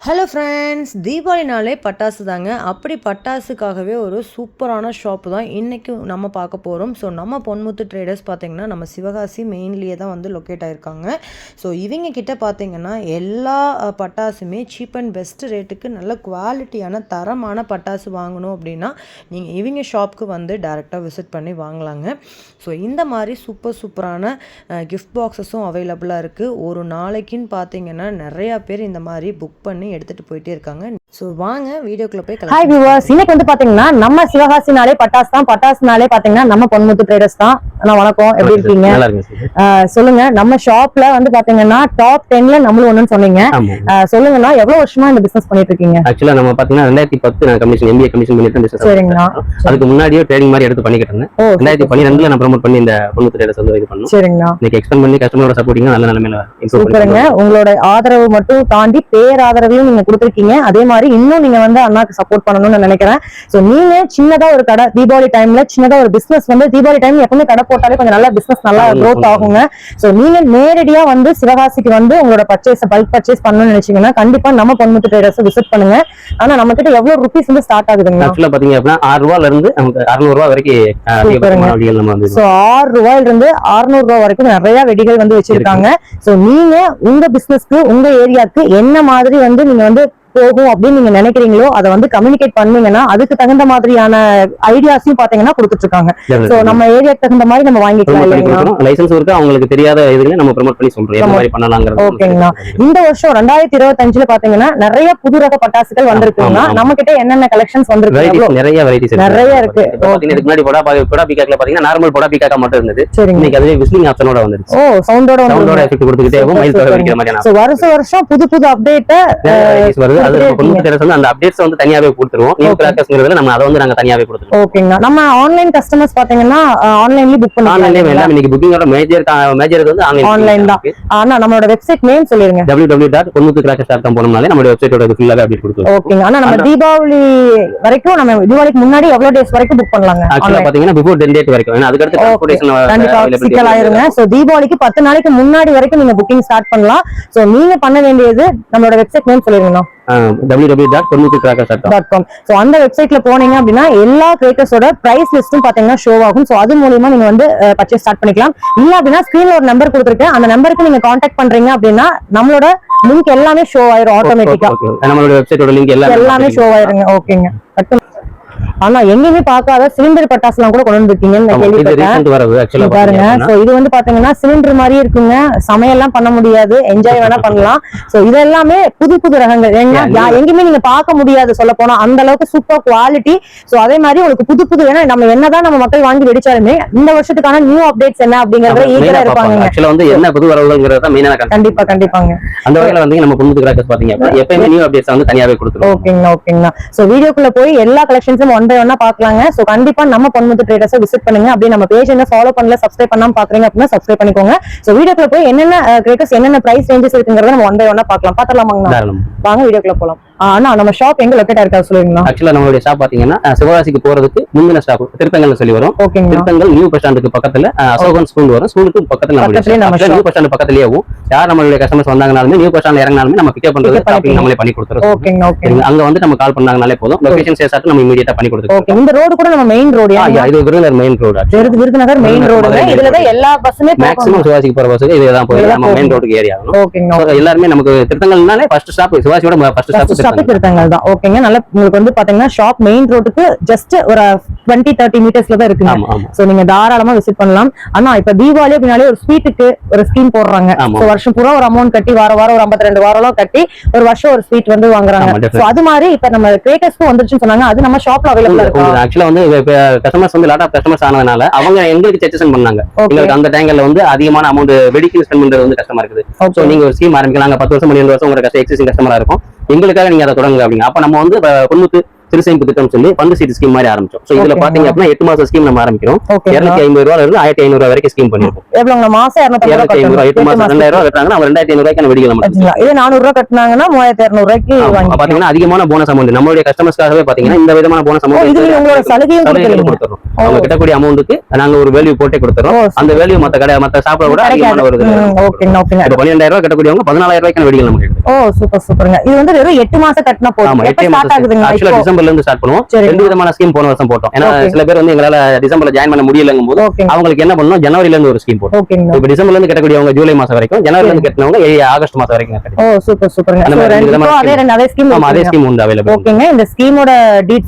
Hello friends தீபாவளினாலே பட்டாசு தாங்க. அப்படி பட்டாசுக்காகவே ஒரு சூப்பரான ஷாப்பு தான் இன்றைக்கி நம்ம பார்க்க போகிறோம் ஸோ நம்ம பொன்முத்து ட்ரேடர்ஸ் பார்த்திங்கன்னா நம்ம சிவகாசி மெயின்லேயே தான் வந்து லொக்கேட் ஆகிருக்காங்க ஸோ இவங்க கிட்ட பார்த்தீங்கன்னா எல்லா பட்டாசுமே சீப் அண்ட் பெஸ்ட் ரேட்டுக்கு நல்ல குவாலிட்டியான தரமான பட்டாசு வாங்கணும் அப்படின்னா நீங்கள் இவங்க ஷாப்புக்கு வந்து டேரெக்டாக விசிட் பண்ணி வாங்கலாங்க. ஸோ இந்த மாதிரி சூப்பர் சூப்பரான கிஃப்ட் பாக்ஸஸும் அவைலபிளாக இருக்குது ஒரு நாளைக்குன்னு பார்த்தீங்கன்னா நிறையா பேர் இந்த மாதிரி புக் பண்ணி எடுத்துகிட்டு போயிட்டே இருக்காங்க. ஸோ வாங்க வீடியோக்குள்ளே போய் ஹாய் வியூவர்ஸ் இன்னைக்கு வந்து பாத்தீங்கன்னா நம்ம சிவகாசினாலே பட்டாஸ் தான். பட்டாசுனாலே பாத்தீங்கன்னா நம்ம பொன்முத்து ட்ரேடர்ஸ் தான். அண்ணா வணக்கம். எப்படி இருக்கீங்க? சொல்லுங்க. நம்ம ஷாப்ல வந்து பாத்தீங்கன்னா டாப் டென்ல நம்மளும் ஒண்ணுன்னு சொன்னீங்க. சொல்லுங்கண்ணா எவ்வளவு வருஷமா இந்த பிசினஸ் பண்ணிட்டு இருக்கீங்க? ஆக்சுவலா நம்ம பாத்தீங்கன்னா ரெண்டாயிரத்தி பத்து நான் கமிஷன் எம்பிஏ கமிஷன் பண்ணி தான் business சரிங்கண்ணா. ஆரம்பிச்சேன். அதுக்கு முன்னாடியே ட்ரேடிங் மாதிரி எடுத்து பண்ணிக்கிட்டு இருந்தேன். ஓ ரெண்டாயிரத்தி பன்னிரெண்டுல நான் ப்ரோமோட் பண்ணி இந்த பொண்ணு ட்ரேடர்ஸ் வந்து இது பண்ணோம். சரிங்கண்ணா. இன்னைக்கு எக்ஸ்பெண்ட் பண்ணி கஸ்டமரோட சப்போர்ட்டிங்க நல்ல நிலைமையில சூப்பருங்க. உங்களோட ஆதரவு மட்டும் தாண்டி பேராதரவையும் நீங்க கொடுத்துருக்கீங்க. அதே மாதிரி இன்னும் நீங்க வந்து அண்ணாக்கு சப்போர்ட் பண்ணணும்னு நான் நினைக்கிறேன். சோ நீங்க சின்னதா ஒரு கடை தீபாவளி டைம்ல சின்னதா ஒரு பிசினஸ் வந்து தீபாவளி டைம் எப்பவுமே கடை போட்டாலே கொஞ்சம் நல்லா பிசினஸ் நல்லா ஆமா. ஆகுங்க. சோ நீங்க நேரடியா வந்து சிவகாசிக்கு வந்து உங்களோட பர்ச்சேஸ் பல்க் பர்ச்சேஸ் பண்ணணும்னு நினைச்சீங்கன்னா கண்டிப்பா நம்ம பொன்முத்து ட்ரேடர்ஸ் விசிட் பண்ணுங்க. ஆனா நம்ம கிட்ட எவ்வளவு ருபீஸ் வந்து ஸ்டார்ட் ஆகுதுங்க? ஆக்சுவலா பாத்தீங்க அப்படின்னா ஆறு ரூபால இருந்து அறுநூறு ரூபா வரைக்கும் ஆறு ரூபாயில இருந்து அறுநூறு வரைக்கும் நிறைய வெடிகள் வந்து வச்சிருக்காங்க. நீங்க உங்க பிசினஸ்க்கு உங்க ஏரியாக்கு என்ன மாதிரி வந்து நீங்க வந்து போகும் அப்படின்னு நீங்க நினைக்கிறீங்களோ அதை வந்து கம்யூனிகேட் பண்ணீங்கன்னா அதுக்கு தகுந்த மாதிரியான ஐடியாஸையும் பாத்தீங்கன்னா கொடுத்துட்டு இருக்காங்க சோ நம்ம ஏரியாக்கு தகுந்த மாதிரி நம்ம வாங்கிக்கலாம் லைசன்ஸ் இருக்கு அவங்களுக்கு தெரியாத இதுல நம்ம ப்ரோமோட் பண்ணி சொல்றோம். மாதிரி ஓகேங்கண்ணா. இந்த வருஷம் ரெண்டாயிரத்தி இருபத்தஞ்சுல பாத்தீங்கன்னா நிறைய புது ரக பட்டாசுகள் வந்திருக்குங்கன்னா ஆமா. நம்ம கிட்ட என்னென்ன கலெக்ஷன்ஸ் வந்திருக்கு நிறைய வெரைட்டிஸ் நிறைய இருக்கு. இதுக்கு முன்னாடி பொடா பொடா பீக்காக்ல பாத்தீங்கன்னா நார்மல் பொடா பீக்காக்கா மட்டும் இருந்தது. சரிங்க. இன்னைக்கு அதுவே விஸ்லிங் ஆப்ஷனோட வந்துருச்சு. ஓ சவுண்டோட சவுண்டோட எஃபெக்ட் கொடுத்துக்கிட்டே இருக்கும் மைல் மாதிரியான சோ வருஷம் வருஷம் புது புது varieties வருது. அது டெரஸ் வந்து அந்த அப்டேட்ஸ் வந்து தனியாவே கொடுத்துருவோம். New Okay. கிராக்கர்ஸ்ங்கிறதுல நம்ம அதை வந்து நாங்க தனியாவே கொடுத்துருவோம். நம்ம ஆன்லைன் கஸ்டமர்ஸ் பாத்தீங்கன்னா ஆன்லைன்லயே புக் ஆன்லைன்லயே பண்ணலாம் எல்லாம் இன்னைக்கு புக்கிங்கோட மேஜர் மேஜர் வந்து ஆன்லைன் தான். ஆனா நம்மளோட வெப்சைட் நேம் சொல்லிருங்க. காம் போனோம்னாலே நம்ம வெப்சைட்டோட ஃபுல்லாவே அப்டேட் கொடுத்துருவோம். ஓகேங்க. ஆனா நம்ம தீபாவளி வரைக்கும் நம்ம தீபாவளிக்கு முன்னாடி எவ்வளவு டேஸ் வரைக்கும் புக் பண்ணலாங்க? ஆக்சுவலா? பாத்தீங்கன்னா பிஃபோர் டென் டேட் வரைக்கும். ஏன்னா சிக்கல் ஆயிருங்க. சோ தீபாவளிக்கு பத்து நாளைக்கு முன்னாடி வரைக்கும் நீங்க புக்கிங் ஸ்டார்ட் பண்ணலாம். சோ நீங்க பண்ண வேண்டியது நம்மளோட வெப்சைட் நேம் சொல்லிருங்க W W dot Ponnu crackers dot com dot com so அந்த வெப்சைட்ல போனீங்க அப்படின்னா எல்லா கிரியேட்டர்ஸோட பிரைஸ் லிஸ்ட்டும் பாத்தீங்கன்னா ஷோ ஆகும். ஸோ அது மூலியமா நீங்க வந்து பர்ச்சேஸ் ஸ்டார்ட் பண்ணிக்கலாம். இல்ல அப்படின்னா ஸ்கிரீன்ல ஒரு நம்பர் கொடுத்துருக்கேன். அந்த நம்பருக்கு நீங்க காண்டாக்ட் பண்றீங்க அப்படின்னா நம்மளோட லிங்க் எல்லாமே ஷோ ஆயிரும் ஆட்டோமேட்டிக்கா நம்மளோட வெப்சைட்டோட லிங்க் எல்லாமே எல்லாமே ஷோ ஆயிருங்க. ஓகேங்க ஆனா எங்கேயுமே பார்க்காத சிலிண்டர் பட்டாசுலாம் கூட கொண்டு வந்திருக்கீங்கன்னு ஆமா, கேள்விப்பட்டேன். பாருங்க. சோ இது வந்து பாத்தீங்கன்னா சிலிண்டர் மாதிரி இருக்குங்க. சமையல்லாம் பண்ண முடியாது. என்ஜாய் வேணா பண்ணலாம். சோ இது எல்லாமே புது புது ரகங்கள். ஏன்னா எங்கேயுமே நீங்க பார்க்க முடியாது சொல்ல போனா. அந்த அளவுக்கு சூப்பர் குவாலிட்டி சோ அதே மாதிரி உங்களுக்கு புது புது ஏன்னா நம்ம என்னதான் நம்ம மக்கள் வாங்கி வெடிச்சாலுமே இந்த வருஷத்துக்கான நியூ அப்டேட்ஸ் என்ன அப்படிங்கறத ஈகரா இருப்பாங்க ஆக்சுவலா வந்து என்ன புது வரவுங்கிறத மெயினான. கண்டிப்பா கண்டிப்பாங்க. அந்த வகையில வந்து நம்ம பொண்ணு கிராக்கர்ஸ் பாத்தீங்க எப்பயுமே நியூ அப்டேட்ஸ் வந்து தனியாவே கொடுத்துருவோம். ஓகேங்கண்ணா ஓகேங்கண்ணா சோ வீடியோக்குள்ள போய் எல்லா கலெக்ஷன்ஸும் ஒன் பை ஒன்னா பாக்கலாங்க சோ கண்டிப்பா நம்ம பொன்முத்து ட்ரேடர்ஸை விசிட் பண்ணுங்க. அப்படியே நம்ம பேஜ் என்ன ஃபாலோ பண்ணல சப்ஸ்கிரைப் பண்ணாம பாக்குறீங்க அப்படின்னா சப்ஸ்கிரைப் பண்ணிக்கோங்க. சோ வீடியோக்குள்ள போய் என்னென்ன கிரேட்டர்ஸ் என்னென்ன பிரைஸ் ரேஞ்சஸ் இருக்குங்கிறத நம்ம ஒன் பை ஒன்னா பாக்கலாம் பாத்திரலாமாங்கண்ணா தாராளம். வாங்க வீடியோக்குள்ள போலாம். ஆ, அண்ணா நம்ம ஷாப் எங்க லொக்கேட் இருக்கா சொல்லுவீங்களா? ஆக்சுவலா நம்மளுடைய ஷாப் பாத்தீங்கன்னா சிவகாசிக்கு போறதுக்கு முந்தின ஸ்டாப் திருத்தங்கல்னு சொல்லி வரும். திருத்தங்கல் நியூ பஸ் ஸ்டாண்டுக்கு பக்கத்துல அசோகன் ஸ்கூல் வரும். ஸ்கூலுக்கு பக்கத்துல நியூ பஸ் ஸ்டாண்ட் பக்கத்துலயேவும் யார் நம்மளுடைய கஸ்டமர்ஸ் வந்தாங்கனாலுமே நியூ பஸ் ஸ்டாண்ட்ல இறங்கினாலுமே நம்ம பிக்கப் பண்றது ஷாப்பிங். நம்மளே பண்ணி சரிங்களா? அங்க வந்து நம்ம கால் பண்ணாங்கனாலே போதும். லொகேஷன் சேர்த்து நம்ம இமீடியட்டா பண்ணி கொடுத்துருக்கோம் ஓகே. இந்த ரோடு கூட நம்ம மெயின் ரோடு இது விருதுநகர் மெயின் ரோடு விருது விருதுநகர் மெயின் main இதுலதான். எல்லா பஸ்ஸுமே மேக்ஸிமம் சிவாசிக்கு போற பஸ்ஸுக்கு இதுதான் போய் இதுதான் நம்ம மெயின். ரோடுக்கு ஏரியா எல்லாருமே நமக்கு திருத்தங்கல்னாலே ஃபர்ஸ்ட் ஸ்டாப் சிவாசியோட ஃபர்ஸ்ட் ஸ்டாப் ஸ்டாப் திருத்தங்கள் தான். ஓகேங்க நல்ல உங்களுக்கு வந்து பாத்தீங்கன்னா ஷாப் மெயின் ரோட்டுக்கு ஜஸ்ட் ஒரு டுவெண்ட்டி தேர்ட்டி மீட்டர்ஸ்ல தான் இருக்குங்க. சோ நீங்க தாராளமா விசிட் பண்ணலாம். ஆனா இப்ப தீபாவளி அப்படின்னாலே ஒரு ஸ்வீட்டுக்கு ஒரு ஸ்கீம் போடுறாங்க. வருஷம் பூரா ஒரு அமௌண்ட் கட்டி வார வாரம் ஒரு 52 ரெண்டு வாரம் கட்டி ஒரு வருஷம் ஒரு ஸ்வீட் வந்து வாங்குறாங்க. சோ அது மாதிரி இப்ப நம்ம கிரேட்டர்ஸ்க்கும் வந்துருச்சுன்னு சொன்னாங்க. அது நம்ம ஷாப்ல அவைலபிளா இருக்கா? ஆக்சுவலா வந்து கஸ்டமர்ஸ் வந்து லாட் ஆஃப் கஸ்டமர்ஸ் ஆனதுனால அவங்க எங்களுக்கு சஜஷன் பண்ணாங்க. எங்களுக்கு அந்த டைங்கல்ல வந்து அதிகமான அமௌண்ட் வெடிக்கு ஸ்பெண்ட் பண்றது வந்து கஷ்டமா இருக்குது. சோ நீங்க ஒரு ஸ்கீம் ஆரம்பிக்கலாம் பத்து வருஷம் பன்னிரெண்டு வருஷம் உங்க எக்ஸிஸ்டிங் கஸ்டமரா இருக்கும். எங்களுக்காக நீங்க அதை தொடங்குங்க அப்படிங்க அப்ப நம்ம வந்து பொன்முத்து திருசைப்பு திட்டம் சொல்லி பந்து சீட்டு ஸ்கீம் மாதிரி ஆரம்பிச்சோம். சோ இதுல. பாத்தீங்க அப்படின்னா எட்டு மாசம் ஸ்கீம் நம்ம ஆரம்பிக்கிறோம். இருநூத்தி ஐம்பது ரூபாயில இருந்து ஆயிரத்தி ஐநூறு ரூபாய் வரைக்கும் ஸ்கீம் பண்ணிருக்கோம். எவ்வளவுங்க? மாசம் இருநூத்தி ஐம்பது ரூபாய் எட்டு மாசம் ரெண்டாயிரம் ரூபாய் நம்ம ரெண்டாயிரத்தி ஐநூறு நம்ம வச்சுங்களா இதே நானூறு ரூபாய் கட்டினாங்கன்னா மூவாயிரத்தி இருநூறு ரூபாய்க்கு பாத்தீங்கன்னா அதிகமான போனஸ் அமௌண்ட் நம்மளுடைய கஸ்டமர்ஸ்க்காகவே பாத்தீங்கன்னா இந்த விதமான போனஸ் நீங்க உங்களோட அமௌண்ட் சலுகையும் கொடுத்துறோம். அவங்க கிட்டக்கூடிய அமௌண்ட்டுக்கு நாங்க ஒரு வேல்யூ போட்டே கொடுத்துறோம். அந்த வேல்யூ மத்த கடை மத்த ஷாப்ல கூட அதிகமான வருது பன்னிரெண்டாயிரம் ரூபாய் கட்டக்கூடியவங்க பதினாலாயிரம் நம்ம எடுக்கிறோம். ஓ சூப்பர் சூப்பருங்க இது வந்து வெறும் எட்டு மாசம் கட்டினா போதும். எட்டே ஆகுதுங்க ஆக்சுவலா இப்போ? டிசம்பர்ல இருந்து ஸ்டார்ட் பண்ணுவோம். ரெண்டு விதமான ஸ்கீம் போன வருஷம் போட்டோம். ஏன்னா. சில பேர் வந்து எங்களால டிசம்பர்ல ஜாயின் பண்ண முடியலங்கும் போது அவங்களுக்கு என்ன பண்ணணும்? ஜனவரில இருந்து ஒரு ஸ்கீம் போட்டோம் இப்போ டிசம்பர்ல இருந்து கட்டக்கூடியவங்க ஜூலை மாசம் வரைக்கும் ஜனவரில இருந்து கட்டினவங்க ஆகஸ்ட் மாசம் வரைக்கும் சூப்பர் அதே ஸ்கீம் உண்டு அவைலபிள் ஓகேங்க இந்த ஸ்கீமோட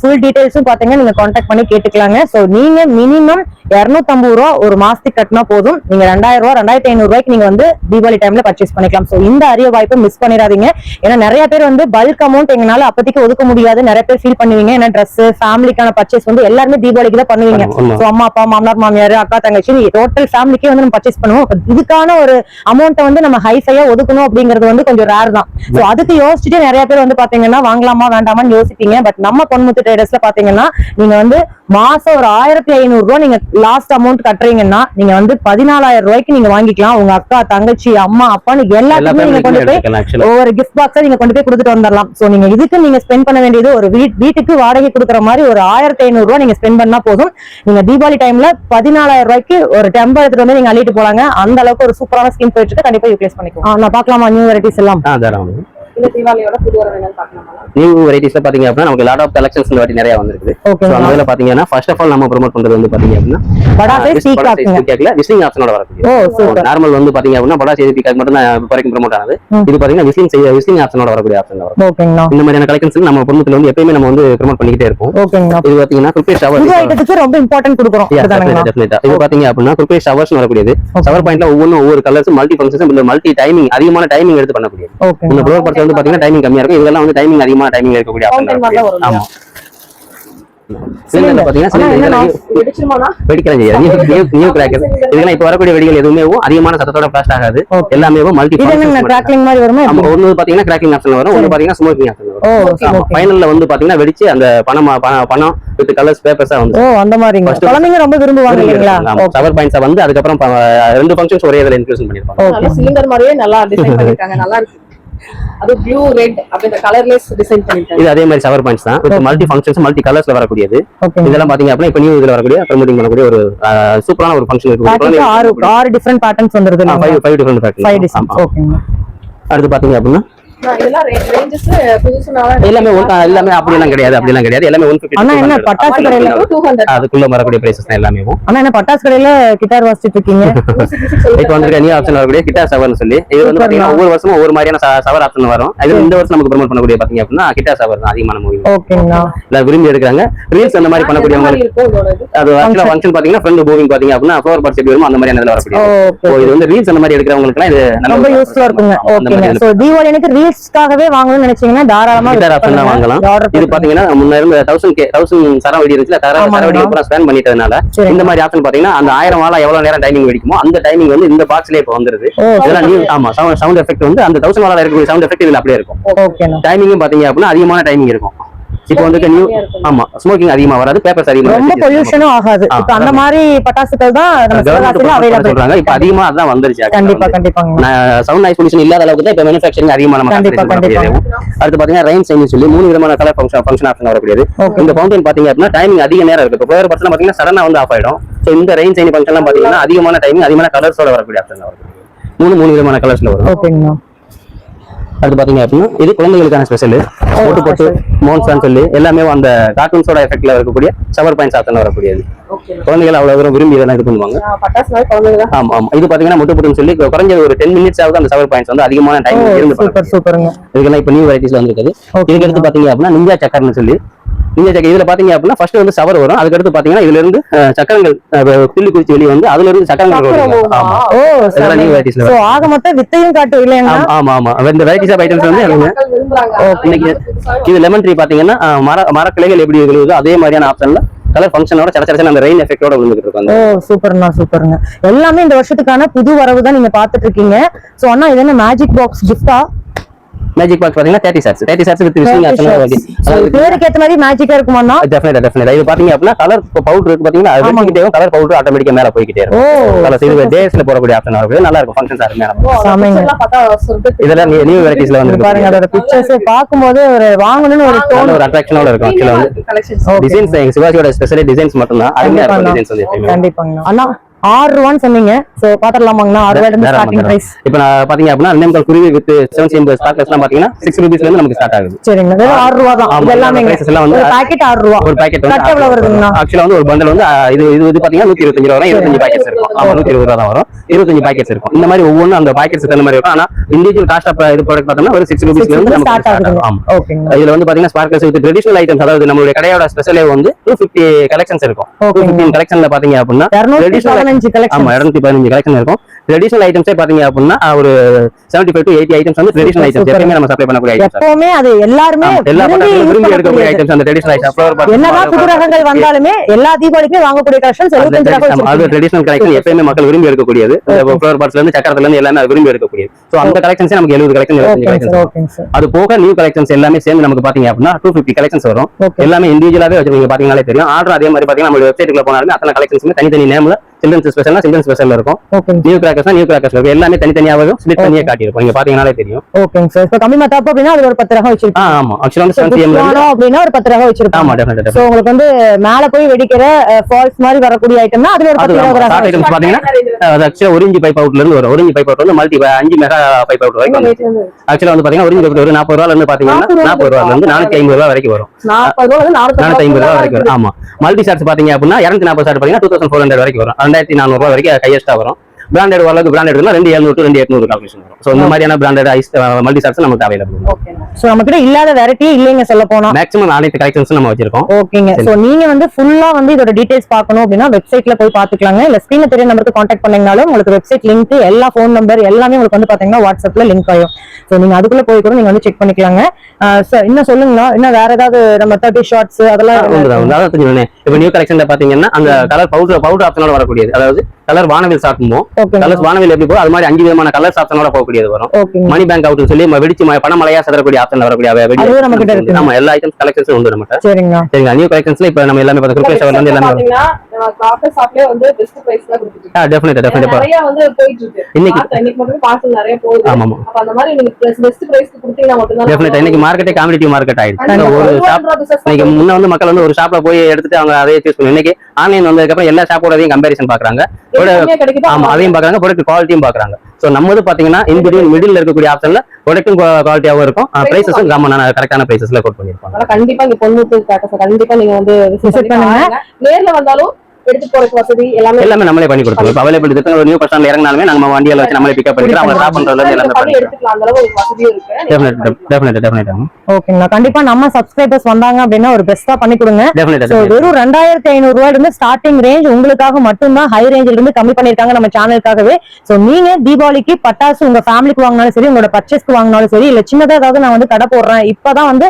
ஃபுல் டீடைல்ஸும் பாத்தீங்கன்னா நீங்க காண்டாக்ட் பண்ணி கேட்டுக்கலாங்க. சோ நீங்க மினிமம் 250 ரூபா ஒரு மாசத்துக்கு கட்டினா போதும். நீங்க ரெண்டாயிரம் ரூபா ரெண்டாயிரத்தி ஐநூறு ரூபாய்க்கு நீங்க வந்து தீபாவளி டைம்ல பர்ச்சேஸ் பண்ணிக்கலாம். சோ இந்த அரிய வாய்ப்பை மிஸ் பண்ணிடாதீங்க. ஏன்னா நிறைய பேர் வந்து பல்க் அமௌண்ட் எங்களால அப்போதைக்கு ஒதுக்க முடியாது. நிறைய பேர் ஃபீல் பண்ணுவீங்க? ஏன்னா ட்ரெஸ் ஃபேமிலிக்கான பர்ச்சேஸ் வந்து எல்லாருமே தீபாவளிக்கு தான் பண்ணுவீங்க. சோ அம்மா அப்பா மாமனார் மாமியார் அக்கா தங்கச்சி டோட்டல் ஃபேமிலிக்கே வந்து நம்ம பர்ச்சேஸ் பண்ணுவோம். இதுக்கான ஒரு அமௌண்ட்டை வந்து நம்ம ஹைஃபையா ஒதுக்கணும் அப்படிங்கிறது வந்து கொஞ்சம் ரேர் தான். சோ அதுக்கு யோசிச்சுட்டு நிறைய பேர் வந்து பாத்தீங்கன்னா வாங்கலாமா வேண்டாமான்னு யோசிப்பீங்க. பட் நம்ம பொன்முத்து ட்ரேடர்ஸ்ல பாத்தீங்கன்னா நீங்க வந்து மாசம் ஒரு ஆயிரத்தி ஐநூறு ரூபாய் நீங்க லாஸ்ட் அமௌண்ட் கட்டுறீங்கன்னா நீங்க வந்து பதினாலாயிரம் ரூபாய்க்கு நீங்க வாங்கிக்கலாம். உங்க அக்கா தங்கச்சி அம்மா அப்பான்னு எல்லா எல்லாத்துக்குமே நீங்க கொண்டு போய் ஒவ்வொரு கிஃப்ட் பாக்ஸா நீங்க கொண்டு போய் கொடுத்துட்டு வந்துடலாம். சோ நீங்க இதுக்கு நீங்க ஸ்பெண்ட் பண்ண வேண்டியது ஒரு வீட் வீட்டுக்கு வாடகை கொடுக்குற மாதிரி ஒரு ஆயிரத்தி ஐநூறு ரூபாய் நீங்க ஸ்பெண்ட் பண்ணா போதும். நீங்க தீபாவளி டைம்ல பதினாலாயிரம் ரூபாய்க்கு ஒரு டெம்பர் எடுத்துட்டு வந்து நீங்க அள்ளிட்டு போலாங்க. அந்த அளவுக்கு ஒரு சூப்பரான ஸ்கீம் போயிட்டு இருக்கு. கண்டிப்பா யூட்டிலைஸ் பண்ணிக்கலாம் நான் பார்க்கலாமா? நியூ வெரைட்டிஸ் எல்லாம்? இந்த தீபாவளியோட புது வரவு என்னன்னு பார்க்கலாமா நியூ வெரைட்டிஸ்ல பாத்தீங்க அப்படின்னா நமக்கு லாட் ஆஃப் கலெக்ஷன்ஸ் இந்த வாட்டி நிறைய வந்திருக்கு ஓகே ஸோ அதுல பாத்தீங்கன்னா ஃபர்ஸ்ட் ஆஃப் ஆல் நம்ம ப்ரோமோட் பண்றது வந்து பாத்தீங்க அப்படின்னா படா சைஸ் டீ காக்குங்க கேட்கல விசிங் ஆப்ஷனோட வரக்கூடிய ஓ சூப்பர் நார்மல் வந்து பாத்தீங்க அப்படின்னா படா செய்தி பிகாக் மட்டும் தான் இப்போ வரைக்கும் ப்ரோமோட் ஆனது. ம். இது பாத்தீங்கன்னா விசிங் செய்ய விசிங் ஆப்ஷனோட வரக்கூடிய ஆப்ஷன் வரும். ஓகேங்கண்ணா இந்த மாதிரியான கலெக்ஷன்ஸ் நம்ம பொருட்கள் வந்து எப்பயுமே நம்ம வந்து ப்ரோமோட் பண்ணிக்கிட்டே இருப்போம். ஓகேங்கண்ணா இது பாத்தீங்கன்னா குப்பே ஷவர் புது ஐட்டத்துக்கு ரொம்ப இம்பார்ட்டன்ட் கொடுக்குறோம். அப்படிதானேங்கண்ணா இது பாத்தீங்க அப்படின்னா குப்பே ஷவர்ஸ் வரக்கூடியது. Okay. ஷவர் பாயிண்ட்ல ஒவ்வொன்றும் ஒவ்வொரு கலர்ஸ் மல்டி ஃபங்க்ஷன்ஸ் இந்த மல்டி டைமிங் அதிகமான டைமிங் எடுத்து பண்ணக்கூடியது. இந்த வந்து பாத்தீங்கன்னா டைமிங் கம்மியா இருக்கும். இதெல்லாம் வந்து டைமிங் அதிகமான டைமிங் இருக்கக்கூடிய மாதிரி ஆமா. இப்ப வரக்கூடிய வெடிகள் எதுவுமே அதிகமான சத்தத்தோட பிளாஸ்ட் ஆகாது. எல்லாமே மல்டி கிராக்லிங் மாதிரி வருமா பாத்தீங்கன்னா கிராக்கிங் ஆப்ஷன் வரும். பாத்தீங்கன்னா ஸ்மோக்கிங் ஆப்ஷன் வரும். ஃபைனல்ல வந்து பாத்தீங்கன்னா வெடிச்சு அந்த பணம் பணம் வித் கலர்ஸ் பேப்பர்ஸா வந்து ஓ அந்த குழந்தைங்க ரொம்ப விரும்புவாங்க இல்லைங்களா? சவர் பாயிண்ட்ஸா வந்து அதுக்கப்புறம் ரெண்டு ஃபங்க்ஷன்ஸ் ஒரே இதுல இன்க்ளூஷன் பண்ணிருப்பாங்க. ஓகே நல்லா சிலிண்டர் மாதிரியே நல்லா டிசைன் பண்ணிருக்காங்க. நல்லா இருக்கு. அது ப்ளூ ரெட் அப்படின்ற கலர்லெஸ் டிசைன் பண்ணிருக்காங்க இது அதே மாதிரி சவர் பாயிண்ட்ஸ் தான். வித் மல்டி ஃபங்க்ஷன்ஸ் மல்டி கலர்ஸ்ல வரக்கூடியது. ஓகே இதெல்லாம் பாத்தீங்க அப்படின்னா இப்ப நியூ இதுல வரக்கூடிய ப்ரமோட்டிங் பண்ணக்கூடிய ஒரு சூப்பரான ஒரு ஃபங்க்ஷன் பாத்தீங்கன்னா ஆறு இருக்கு ஆறு டிஃபரெண்ட் பேட்டர்ன்ஸ் வந்துருது five five different five factory designs ஓகேங்க அடுத்து பாத்தீங்க அப்படின்னா எல்லாமே எல்லாமே அப்படிலாம் கிடையாது அப்படிலாம் கிடையாது. எல்லாமே ஒன் அண்ணா என்ன ஃபிஃப்டி பட்டாசு கடையில? டூ ஹண்ட்ரட் அதுக்குள்ள வரக்கூடிய பிரைசஸ் தான் எல்லாமே. என்ன பட்டாசு கடையில கிட்டார் வாசிச்சிட்டு இருக்கீங்க? இப்போ நியூ ஆப்ஷன் வரக்கூடிய கிட்டார் சவர்னு சொல்லி இது வந்து பாத்தீங்கன்னா. ஒவ்வொரு வருஷமும் ஒவ்வொரு மாதிரியான சவர் ஆப்ஷன் வரும். இது இந்த வருஷம் நமக்கு ப்ரோமோட் பண்ணக்கூடிய பாத்தீங்க அப்படின்னா கிட்டார் சவர் தான் அதிகமான மூவி இல்ல விரும்பி எடுக்கிறாங்க. ரீல்ஸ் அந்த மாதிரி பண்ணக்கூடியவங்களுக்கு அது ஆக்சுவலா ஃபங்க்ஷன் பாத்தீங்கன்னா ஃப்ரெண்ட் மூவிங் பாத்தீங்க அப்படின்னா எப்படி வருமோ அந்த மாதிரி இதுல வரக்கூடிய ஓகே இது வந்து ரீல்ஸ் அந்த மாதிரி எடுக்கிறவங்களுக்கு இது ரொம்ப யூஸ்ஃபுல்லா இருக்குங்க. சோ தீபாவளி எனக்கு ரீல்ஸ்க்காகவே வாங்கணும்னு நினைச்சீங்கன்னா தாராளமா கிட்டார் ஆப்ஷன் வாங்கலாம். இது பாத்தீங்கன்னா முன்ன இருந்த தௌசண்ட் கே தௌசண்ட் சரம் வெடி இருந்துச்சுல தர ஆமாங்க. சரவெடி பூரா ஸ்பேன் பண்ணிட்டதுனால இந்த மாதிரி ஆப்ஷன் பாத்தீங்கன்னா அந்த ஆயிரம் வாழை எவ்வளவு நேரம் டைமிங் வெடிக்குமோ அந்த டைமிங் வந்து இந்த பாக்ஸ்லயே இப்போ வந்துருது. இதெல்லாம் ஆமா சவுண்ட் எஃபெக்ட் வந்து அந்த தௌசண்ட் வாழை இருக்கக்கூடிய சவுண்ட் எஃபெக்ட் இதுல அப்படியே இருக்கும். டைமிங்கும் பாத்தீங்க அப்படின்னா அதிகமான டைமிங் இருக்கும். இப்போ வந்து நியூ. ஆமா ஸ்மோக்கிங் அதிகமா வராது பேப்பர்ஸ் அதிகமா ரொம்ப. பொல்யூஷனும் ஆகாது. இப்ப அந்த மாதிரி பட்டாசுகள் தான் நம்ம சிவகாசியில அவைலபிள் சொல்றாங்க. இப்ப அதிகமா அதான் வந்துருச்சு கண்டிப்பா வந்து. கண்டிப்பாங்க சவுண்ட் நாய்ஸ் பொல்யூஷன் இல்லாத அளவுக்கு தான் இப்ப மேனுஃபேக்சரிங் அதிகமா நம்ம கண்டிப்பா, கண்டிப்பா கண்டிப்பா அடுத்து பாத்தீங்கன்னா ரெயின் சைன் சொல்லி மூணு விதமான கலர் ஃபங்க்ஷன் ஃபங்க்ஷன் ஆப்ஷன் வரக்கூடியது. இந்த ஃபவுண்டன் பாத்தீங்க அப்படின்னா டைமிங் அதிக நேரம் இருக்கு. இப்போ வேற பட்சம் பாத்தீங்கன்னா சடனா வந்து ஆஃப் ஆயிடும். சோ இந்த ரெயின் சைன் ஃபங்க்ஷன்லாம் பாத்தீங்கன்னா அதிகமான டைமிங் அதிகமான கலர்ஸோட வரக்கூடிய ஆப்ஷன் வரும் மூணு மூணு விதமான கலர்ஸ்ல வரும். ஓகேங்கண்ணா அடுத்து பாத்தீங்க அப்படின்னா இது குழந்தைகளுக்கான ஸ்பெஷல் போட்டு போட்டு மோன்ஸ்தான் சொல்லி எல்லாமே அந்த கார்ட்டூன்ஸோட எஃபெக்ட்ல இருக்கக்கூடிய ஷவர் பாயிண்ட்ஸ் ஆப்ஷன் வரக்கூடியது. குழந்தைகள் அவ்வளவு தூரம் விரும்பி இதெல்லாம் இது பண்ணுவாங்க. ஆமா ஆமா. இது பாத்தீங்கன்னா முட்டு புட்டுன்னு சொல்லி குறைஞ்சது ஒரு டென் மினிட்ஸ் ஆகுது அந்த ஷவர் பாயிண்ட்ஸ் வந்து அதிகமான டைம் இருந்து சூப்பர் சூப்பருங்க இதுக்கெல்லாம் இப்போ நியூ வெரைட்டிஸ்ல வந்திருக்குது. இதுக்கு அடுத்து பாத்தீங்க அப்படின்னா நிஞ்சா சக்கர்னு சொல்லி நிஞ்சா சக்கர் இதுல பாத்தீங்க அப்படின்னா ஃபர்ஸ்ட் வந்து சவர் வரும். அதுக்கு அடுத்து பாத்தீங்கன்னா இதுல இருந்து சக்கரங்கள் புள்ளி குறிச்சி வெளியே வந்து அதுல இருந்து சக்கரங்கள் ஆக மொத்தம் வித்தையும் காட்டு இல்லையா ஆமா ஆமா இந்த வெரைட்டிஸ் ஆஃப் ஐட்டம்ஸ் வந்து இன்னைக்கு இது லெமன் ட்ரீ பாத்தீங்கன்னா மர மரக்கிளைகள் எப்படி விழுகுதோ அதே மாதிரியான ஆப்ஷன்ல கலர் ஃபங்க்ஷனோட சட சட அந்த ரெயின் எஃபெக்டோட விழுந்துட்டு இருக்கும் அந்த ஓ சூப்பர்ண்ணா சூப்பருங்க. எல்லாமே இந்த வருஷத்துக்கான புது வரவு தான் நீங்க பாத்துட்டு இருக்கீங்க. சோ அண்ணா இது என்ன மேஜிக் பாக்ஸ் கிஃப்டா மேஜிக் பாக்ஸ் பாத்தீங்கன்னா thirty shots thirty shots with whizzing பேருக்கு ஏத்த மாதிரி மேஜிக்கா இருக்குமாண்ணா டெஃபினட்டா டெஃபினட்டா இது பாத்தீங்க அப்படின்னா கலர் பவுடர் இருக்கு பாத்தீங்கன்னா அது. வெட்டிக்கிட்டே கலர் பவுடர் ஆட்டோமேட்டிக்கா மேல போய்க்கிட்டே ஓ இருக்கும் கலர் இது டேஸ்ல போடக்கூடிய ஆப்ஷன் இருக்கு. நல்லா இருக்கும் ஃபங்க்ஷன்ஸ் அருமையான இதெல்லாம் நியூ வெரைட்டிஸ்ல வந்து பாருங்க அதோட பிக்சர்ஸ் பாக்கும்போது ஒரு வாங்கணும்னு ஒரு தோணும். ஒரு அட்ராக்ஷனோட இருக்கும் ஆக்சுவலா வந்து. டிசைன்ஸ் எங்க சிவாஜியோட ஸ்பெஷல் டிசைன்ஸ் மட்டும் தான் அருமையா இருக்கும். டிசைன்ஸ் வந்து எப்பயுமே. கண்டிப்பாங்கண்ணா அண்ணா ஆறு ரூபான்னு சொன்னீங்க சோ பாத்திரலாமாங்கண்ணா ஆறு ரூபாயில இருந்து வேற ஸ்டார்டிங் மாதிரி பிரைஸ் இப்போ நான் பாத்தீங்க அப்படின்னா குருவி வித் செவன் சிஎம் ஸ்டார்டர்ஸ்லாம் பாத்தீங்கன்னா சிக்ஸ் ருபீஸ்ல இருந்து நமக்கு ஸ்டார்ட் ஆகுது. சரிங்க. வெறும் ஆறு ரூபா தான். ஆமா, இது எல்லாமே prices எல்லாம் வந்து ஒரு பாக்கெட் ஆறு ரூபா ஒரு பாக்கெட் கட் எவ்வளவு வருதுங்கண்ணா? ஆக்சுவலா வந்து ஒரு பண்டல் வந்து இது இது வந்து பாத்தீங்கன்னா நூத்தி இருபத்தஞ்சு ரூபா இருபத்தஞ்சு பாக்கெட்ஸ் இருக்கும். ஆமா நூத்தி இருபது ரூபா தான் வரும். இருபத்தஞ்சு பாக்கெட்ஸ் இருக்கும். இந்த மாதிரி ஒவ்வொன்றும் அந்த பாக்கெட்ஸ் தகுந்த மாதிரி இருக்கும் ஆனா இண்டிவிஜுவல் காஸ்ட் ஆஃப் இது ப்ராடக்ட் பார்த்தோம்னா ஒரு சிக்ஸ் ருபீஸ்ல இருந்து நமக்கு ஸ்டார்ட் ஆகும். ஆமா இதுல வந்து பாத்தீங்கன்னா ஸ்பார்க்கல்ஸ் வித் ட்ரெடிஷனல் ஐட்டம்ஸ் அதாவது நம்மளுடைய கடையோட ஸ்பெஷலே வந்து டூ ஃபிஃப்டி கலெக்ஷன்ஸ் இருக்கும். டூ கலெக்ஷன்ல பாத்தீங்க அப்படின்னா பதினஞ்சு கலெக்ஷன் ஆமா இருநூத்தி பதினஞ்சு கலெக்ஷன் இருக்கும். ட்ரெடிஷனல் ஐட்டம்ஸே பாத்தீங்க அப்படின்னா ஒரு seventy five to eighty items வந்து ட்ரெடிஷனல் ஐட்டம்ஸ். எப்பயுமே நம்ம சப்ளை பண்ணக்கூடிய ஐட்டம்ஸ் எப்பவுமே அது எல்லாருமே எல்லா use விரும்பி எடுக்கக்கூடிய. ஐட்டம்ஸ் அந்த ட்ரெடிஷனல் ஐட்டம் ஃப்ளவர் பாட் என்னதான் புது ரகங்கள் வந்தாலுமே எல்லா தீபாவளிக்குமே வாங்கக்கூடிய கலெக்ஷன்ஸ் எழுபத்தஞ்சு ரகம் அது. ட்ரெடிஷனல் கலெக்ஷன் எப்பயுமே மக்கள் விரும்பி எடுக்கக்கூடியது. ஃப்ளவர் பாட்ஸ்ல இருந்து சக்கரத்துல இருந்து எல்லாமே விரும்பி எடுக்கக்கூடியது. சோ அந்த கலெக்ஷன்ஸ் நமக்கு எழுபது கலெக்ஷன் சார் அது போக நியூ கலெக்ஷன்ஸ் எல்லாமே சேர்ந்து நமக்கு பாத்தீங்க அப்படின்னா டூ ஃபிஃப்டி கலெக்ஷன்ஸ் வரும். எல்லாமே இண்டிவிஜுவலாவே வச்சிருக்கீங்க பாத்தீங்கன்னாலே தெரியும். ஆர்டர் அதே மாதிரி பாத்தீங்கன்னா நம்ம வெப்சைட்ல போனாலுமே அத்தனை கலெக்ஷன்ஸுமே தனித்தனி நேம்ல சில்ட்ரன்ஸ் ஸ்பெஷல்னா சில்ட்ரன் ஸ்பெஷல்ல இருக்கும். நியூ கிராக்கர்ஸ் நியூ கிராக்கர்ஸ் இருக்கும் எல்லாமே தனித்தனியாகவும் ஸ்பிளிட் பண்ணியே காட்டியிருக்கும். நீங்க பாத்தீங்கன்னாலே தெரியும். ஓகேங்க சார் இப்போ கம்மி மத்தாப்பு அப்படின்னா அது ஒரு பத்து ரகம் வச்சிருக்கோம் ஆமா. ஆக்சுவலா வந்து செவன் சிஎம் அப்படின்னா ஒரு பத்து ரகம் வச்சிருக்கோம் ஆமா டெஃபினட் சோ உங்களுக்கு வந்து மேல போய் வெடிக்கிற ஃபால்ஸ் மாதிரி வரக்கூடிய ஐட்டம்னா அதுல ஒரு பத்து ஷார்ட் ரகம் ஐட்டம்ஸ் பாத்தீங்கன்னா அது ஆக்சுவலா ஒரிஞ்சி பைப் அவுட்ல இருந்து வரும். ஒரிஞ்சி பைப் அவுட் வந்து மல்டி அஞ்சு மெகா பைப் அவுட் வரைக்கும் ஆக்சுவலா வந்து பாத்தீங்கன்னா ஒரிஞ்சி பைப் ஒரு நாற்பது ரூபால இருந்து பாத்தீங்கன்னா நாற்பது ரூபால இருந்து நானூத்தி ஐம்பது ரூபா வரைக்கும் வரும். நானூத்தி நானூத்தி ஐம்பது ரூபா வரைக்கும் வரும். ஆமா. மல்டி ஷார்ட்ஸ் பாத்தீங்க அப்படின்னா இரநூத்தி நாற்பது ஷார்ட் பாத்தீங்கன்னா டூ தௌசண்ட் ஃபோர் ஹண்ட்ரட் வரைக்கும் வரும். ரெண்டாயிரத்தி நானூறு ரூபா வரைக்கும் ஹையஸ்டா வரும். பிராண்டட் ஓரளவுக்கு பிராண்டட் ரெண்டு எழுநூறு ரெண்டு எட்நூறு கால்குலேஷன் வரும். ஸோ இந்த மாதிரியான பிராண்டட் ஐஸ் மல்டி ஷார்ட்ஸ் நமக்கு அவைலபிள் சோ நம்ம கிட்ட இல்லாத வெரைட்டியே இல்லைங்க சொல்ல போனா. மேக்ஸிமம் அனைத்து கலெக்ஷன்ஸும் நம்ம வச்சிருக்கோம். ஓகேங்க சோ நீங்க வந்து ஃபுல்லா வந்து இதோட டீடைல்ஸ் பார்க்கணும் அப்படின்னா வெப்சைட்ல போய் பாத்துக்கலாங்க இல்ல ஸ்கிரீன்ல தெரிய நம்பருக்கு கான்டாக்ட் பண்ணீங்கனாலும் உங்களுக்கு வெப்சைட் லிங்க் எல்லா ஃபோன் நம்பர் எல்லாமே உங்களுக்கு வந்து பாத்தீங்கன்னா வாட்ஸ்அப்ல லிங்க் ஆகும் சோ நீங்க அதுக்குள்ள போய் கூட நீங்க வந்து செக் பண்ணிக்கலாங்க. இன்னும் சொல்லுங்களா இன்னும் வேற ஏதாவது நம்ம தேர்ட்டி ஷார்ட்ஸ் அதெல்லாம் இப்போ நியூ கலெக்ஷன்ல பாத்தீங்கன்னா அந்த கலர் பவுடர் பவுடர் ஆப்ஷனோட வரக்கூடியது. அதாவது கலர் வானவில் சாப்பிடுவோம் ஓகேங்க கலர்ஸ் வானவில் எப்படி போகும் அது மாதிரி அஞ்சு விதமான கலர்ஸ் ஆப்ஷனோட போகக்கூடியது வரும். மணி பேங்க் அவுட்னு சொல்லி வெடிச்சு பணமழையா சதறக்கூடிய ஆப்ஷன்ல வரக்கூடிய நம்ம எல்லா ஐட்டம்ஸ் கலெக்ஷன்ஸும் உண்டு சரிங்கண்ணா சரிங்களா நியூ கலெக்ஷன்ஸ்ல இப்போ நம்ம எல்லாமே பார்த்து கிருப்பேஷ் இருந்து எல்லாமே பாத்தீங்கன்னா காஃபர் ஷாப்லயே வந்து பெஸ்ட் பிரைஸ் தான் கொடுத்துட்டு ஆ டெஃபினட்டா டெஃபினட்டா நிறைய வந்து போயிட்டு இருக்கு. இன்னைக்கு- பார்த்து- இன்னைக்கு மட்டும் பார்சல் நிறைய போகுது. ஆமா ஆமா. அப்ப அந்த மாதிரி நீங்க பெஸ்ட் பிரைஸ் கொடுத்தீங்கன்னா மட்டும்தான் டெஃபினட்டா இன்னைக்கு மார்க்கெட்டே காம்படிட்டிவ் மார்க்கெட் ஆயிடுச்சு. ஒரு இன்னைக்கு முன்ன வந்து மக்கள் வந்து ஒரு ஷாப்ல போய் எடுத்துட்டு அவங்க அதே சூஸ் பண்ணி இன்னைக்கு ஆன்லைன் வந்ததுக்கு அப்புறம் எல்லா ஷாப்போட கம்பேரிசன் பாக்குறாங்க ஆமா அதையும் பாக்குறாங்க ப்ராடக்ட் குவாலிட்டியும் பாக்குறாங்க சோ நம்மது பாத்தீங்கன்னா இன் பிட்வீன் மிடில் இருக்கக்கூடிய ஆப்ஷன்ல ப்ராடக்ட்டும் குவாலிட்டியாவும் இருக்கும். பிரைசஸும் கம்மனான கரெக்டான பிரைசஸ்ல கோட் பண்ணிருப்பாங்க கண்டிப்பா இங்க பொண்ணு கண்டிப்பா நீங்க வந்து பண்ணி பண்ணுங்க. நேர்ல வந்தாலும் எடுத்து போறதுக்கு வசதி எல்லாமே எல்லாமே நம்மளே பண்ணி கொடுத்துருவோம். இப்போ அவைலபிள் இருக்கு ஒரு நியூ பஸ் ஸ்டாண்ட்ல இறங்கினாலுமே நம்ம வண்டியில வச்சு நம்மளே பிக்கப் பண்ணிக்கிறோம். அவங்க ட்ராப் பண்றதுல இருந்து எல்லாமே பண்ணி எடுத்துக்கலாம். அந்த அளவு உங்களுக்கு வசதியும் இருக்கு. டெஃபினட் டெஃபினட் டெஃபினட் ஓகேங்களா கண்டிப்பா நம்ம சப்ஸ்கிரைபர்ஸ் வந்தாங்க அப்படின்னா ஒரு பெஸ்டா பண்ணி கொடுங்க. டெஃபினட் So, வெறும் ரெண்டாயிரத்தி ஐநூறு ரூபாயில இருந்து ஸ்டார்டிங் ரேஞ்ச் உங்களுக்காக மட்டும்தான் ஹை ரேஞ்சில இருந்து கம்மி பண்ணிருக்காங்க நம்ம சேனலுக்காகவே சோ நீங்க தீபாவளிக்கு பட்டாசு உங்க ஃபேமிலிக்கு வாங்கினாலும் சரி உங்களோட பர்ச்சேஸ்க்கு வாங்கினாலும் சரி இல்ல சின்னதா ஏதாவது நான் வந்து கடை போடுறேன். இப்பதான் வந்து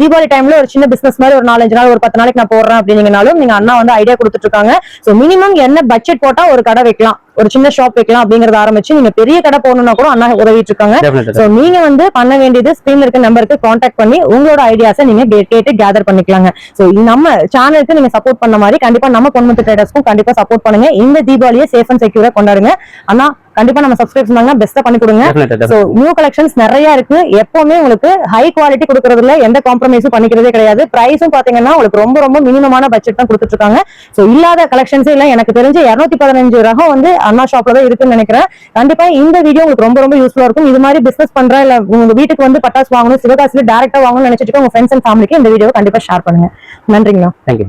தீபாவளி டைம்ல ஒரு சின்ன பிசினஸ் மாதிரி ஒரு நாலஞ்சு நாள் ஒரு பத்து நாளைக்கு நான் போடுறேன் அப்படின்னீங்கனாலும் நீங்க அண்ணா வந்து ஐடியா கொடுத்துட்டு இருக்காங்க. சோ மினிமம் என்ன பட்ஜெட் போட்டா ஒரு கடை வைக்கலாம். ஒரு சின்ன ஷாப் வைக்கலாம் அப்படிங்கறத ஆரம்பிச்சு நீங்க பெரிய கடை போடணும்னா கூட அண்ணா உதவிட்டு இருக்காங்க சோ நீங்க வந்து பண்ண வேண்டியது ஸ்கிரீன்ல இருக்க நம்பருக்கு காண்டாக்ட் பண்ணி உங்களோட ஐடியாஸை நீங்க கேட்டு கேதர் பண்ணிக்கலாங்க. சோ நம்ம சேனலுக்கு நீங்க சப்போர்ட் பண்ண மாதிரி கண்டிப்பா நம்ம பொன்முத்து ட்ரேடர்ஸ்க்கும் கண்டிப்பா சப்போர்ட் பண்ணுங்க. இந்த தீபாவளியை சேஃப் அண்ட் செக்யூரா கொண்டாடுங்க. ஆனா கண்டிப்பா நம்ம சப்ஸ்கிரைப் பண்ணாங்க பெஸ்ட்டா பண்ணி கொடுங்க. சோ நியூ கலெக்ஷன்ஸ் நிறைய இருக்கு. எப்பவுமே உங்களுக்கு ஹை குவாலிட்டி கொடுக்கறதுல எந்த காம்ப்ரமைஸும் பண்ணிக்கிறதே கிடையாது. பிரைஸும் பாத்தீங்கன்னா உங்களுக்கு ரொம்ப ரொம்ப மினிமமான பட்ஜெட் தான் கொடுத்துட்டு இருக்காங்க சோ இல்லாத கலெக்ஷன்ஸே இல்ல எனக்கு தெரிஞ்சு 215 பதினஞ்சு ரகம் வந்து அண்ணா ஷாப்ல தான் இருக்குன்னு நினைக்கிறேன். கண்டிப்பா இந்த வீடியோ உங்களுக்கு ரொம்ப ரொம்ப யூஸ்ஃபுல்லா இருக்கும். இது மாதிரி பிசினஸ் பண்ற இல்ல உங்க வீட்டுக்கு வந்து பட்டாசு வாங்கணும் சிவகாசில டேரக்டா வாங்கணும்னு நினைச்சிட்டு உங்க ஃப்ரெண்ட்ஸ் அண்ட் ஃபேமிலிக்கு இந்த வீடியோ கண்டிப்பா ஷேர் பண்ணுங்க. நன்றிங்கண்ணா. தேங்க்யூ